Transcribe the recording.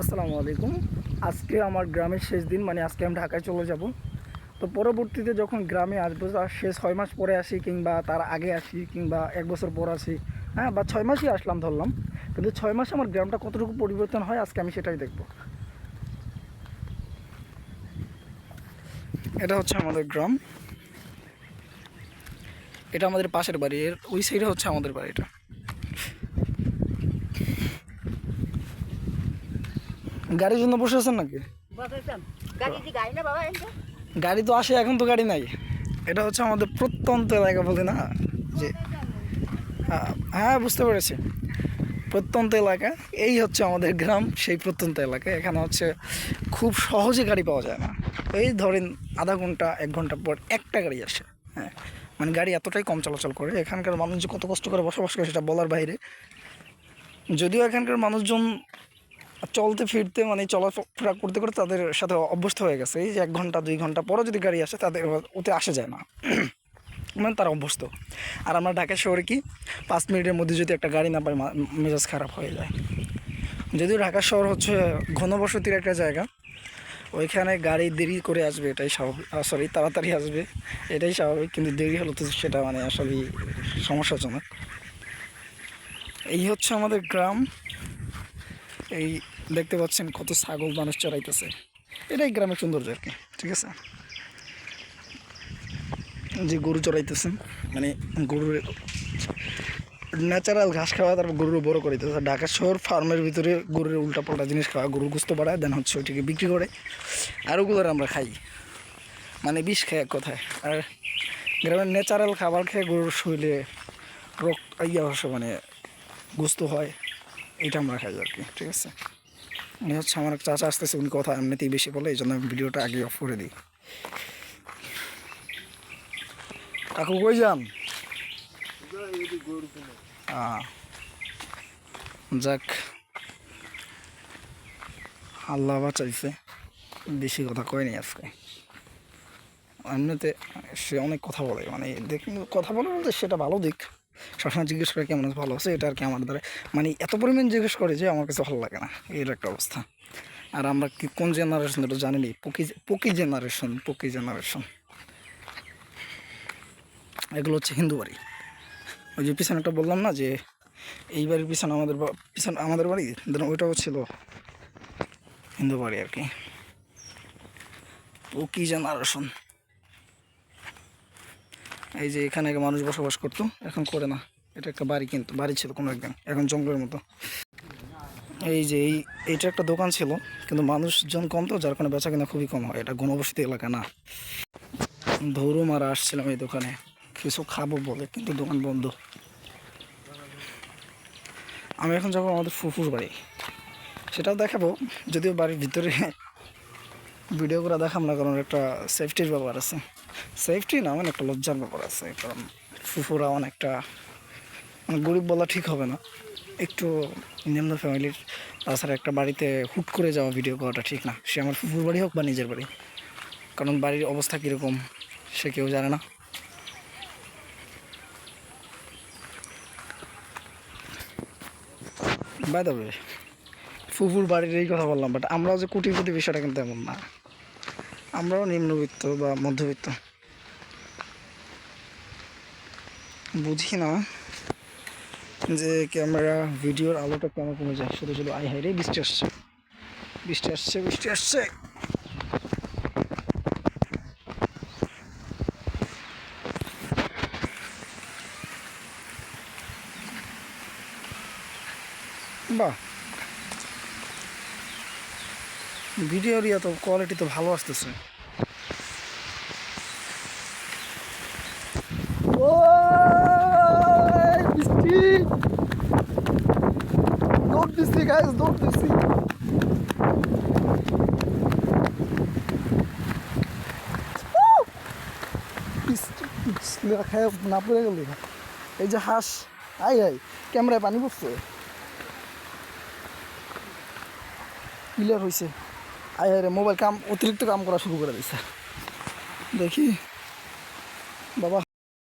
আসসালামু আলাইকুম। আজকে আমার গ্রামের শেষ দিন মানে আজকে আমি ঢাকায় চলে যাব। তো পরবর্তীতে যখন গ্রামে আসব তার শেষ ছয় মাস পরে আসি কিংবা তার আগে আসি কিংবা এক বছর পর আসি হ্যাঁ বা ছয় মাসই আসলাম ধরলাম। কিন্তু ছয় মাসে আমার গ্রামটা কতটুকু পরিবর্তন হয় আজকে আমি সেটাই দেখব। এটা হচ্ছে আমাদের গ্রাম। এটা আমাদের পাশের বাড়ি, এর ওই সাইডে হচ্ছে আমাদের বাড়িটা। গাড়ির জন্য বসে আছেন নাকি? গাড়ি তো আসে এখন তো গাড়ি নাই। এটা হচ্ছে আমাদের প্রত্যন্ত এলাকা বলে না? যে হ্যাঁ, হ্যাঁ বুঝতে পেরেছি। প্রত্যন্ত এলাকা এই হচ্ছে আমাদের গ্রাম সেই প্রত্যন্ত এলাকা। এখানে হচ্ছে খুব সহজে গাড়ি পাওয়া যায় না। এই ধরেন আধা ঘণ্টা এক ঘণ্টা পর একটা গাড়ি আসে হ্যাঁ। মানে গাড়ি এতটাই কম চলাচল করে এখানকার মানুষ যে কত কষ্ট করে বসবাস করে সেটা বলার বাইরে। যদিও এখানকার মানুষজন চলতে ফিরতে মানে চলাফেরা করতে করতে তাদের সাথে অভ্যস্ত হয়ে গেছে। এই যে এক ঘণ্টা, দুই ঘণ্টা পরও যদি গাড়ি আসে তাদের ওতে আসা যায় না। মানে তারা অভ্যস্ত। আর আমরা ঢাকা শহরে কি? পাঁচ মিনিটের মধ্যে যদি একটা গাড়ি না পাই মেজাজ খারাপ হয়ে যায়। যদিও ঢাকা শহর হচ্ছে ঘনবসতির একটা জায়গা, ওইখানে গাড়ি দেরি করে আসবে এটাই স্বাভাবিক। সরি তাড়াতাড়ি আসবে, এটাই স্বাভাবিক। কিন্তু দেরি হলে তো সেটা মানে আসলে সমস্যাজনক। এই হচ্ছে আমাদের গ্রাম। এই দেখতে পাচ্ছেন কত ছাগল মানুষ চড়াইতেছে। এটাই গ্রামের সৌন্দর্য আর কি, ঠিক আছে? যে গরু চড়াইতেছেন মানে গরুর ন্যাচারাল ঘাস খাওয়া, তারপর গরুর বড় করে দিতেছে। ঢাকা শহর ফার্মের ভিতরে গরুর উল্টা পাল্টা জিনিস খাওয়া, গরুর গুস্ত বাড়ায় দেন হচ্ছে ওইটিকে বিক্রি করে। আর ওগুলোর আমরা খাই। মানে বিষ খায় এক কথায়। আর গ্রামের ন্যাচারাল খাবার খেয়ে গরুর শরীরে রোগ ইয়া মানে গুস্ত হয় এটা আমরা খাই আর কি, ঠিক আছে? উনি হচ্ছে আমার এক চাচা আসতেছে, উনি কথা এমনিতেই বেশি বলে এই জন্য আমি ভিডিওটা আগে অফ করে দিই। কাকু কই যান? যাক। আল্লাহ বাঁচাইছে। বেশি কথা কয়নি আজকে। এমনিতে সে অনেক কথা বলে মানে দেখ, কথা বলে বলতে সেটা ভালো দিক। সবসময় জিজ্ঞেস করে কেমন ভালো আছে? এটা আর কি আমার দ্বারা। মানে এত পরিমাণ জিজ্ঞেস করে যে আমার কাছে ভালো লাগে না। এর একটা অবস্থা। আর আমরা কি কোন জেনারেশন এটা জানি নি। পকি পকি জেনারেশন পকি জেনারেশন এগুলো হচ্ছে হিন্দু বাড়ি। ওই যে পিছনেটা বললাম না যে, এই বাড়ির পিছনে আমাদের পিছনে, আমাদের বাড়ি? দেন ওইটাও ছিল হিন্দু বাড়ি আর কি। পকি জেনারেশন এই যে এখানে আগে মানুষ বসবাস করতো, এখন করে না। এটা একটা বাড়ি কিন্তু, বাড়ি ছিল কোনো একদিন, এখন জঙ্গলের মতো। এই যে এই, এইটা একটা দোকান ছিল, কিন্তু মানুষজন কম তো, যার কারণে বেচা কিনা খুবই কম হয়। এটা ঘনবসতি এলাকা না। ধরু মারা আসছিলাম এই দোকানে। কিছু খাব বলে, কিন্তু দোকান বন্ধ। আমি এখন যাব আমাদের ফুফুর বাড়ি। সেটাও দেখাবো, যদিও বাড়ির ভিতরে ভিডিও করে দেখাম না, কারণ একটা সেফটির ব্যাপার আছে। সেফটি না মানে একটা লজ্জার ব্যাপার আছে, কারণ ফুফুরা অনেকটা মানে গরিব বলা ঠিক হবে না। একটু নিম্ন ফ্যামিলির তাছাড়া একটা বাড়িতে হুট করে যাওয়া ভিডিও করাটা ঠিক না। সে আমার ফুফুর বাড়ি হোক বা নিজের বাড়ি, কারণ বাড়ির অবস্থা কীরকম, সে কেউ জানে না। বাই ফুফুর বাড়ির এই কথা বললাম বাট আমরাও যে কোটিপতি বিষয়টা কিন্তু এমন না। আমরাও নিম্নবিত্ত বা মধ্যবিত্ত। বুঝি না যে ক্যামেরা, ভিডিওর আলোটা কেন কমে যায়। শুধু শুধু আই হাই রে, বৃষ্টি আসছে। বৃষ্টি আসছে বৃষ্টি আসছে। বাহ। ভিডিওর ইয়া তো কোয়ালিটি তো ভালো আসতেছে ওই বৃষ্টি দৌড় দিচ্ছি গাইস দৌড় দিচ্ছি খায় এই যে হাঁস আই আই ক্যামেরায় পানি পড়ছে ক্লিয়ার হয়েছে আয় রে মোবাইল কাম অতিরিক্ত কাম করা শুরু করে দিছে দেখি বাবা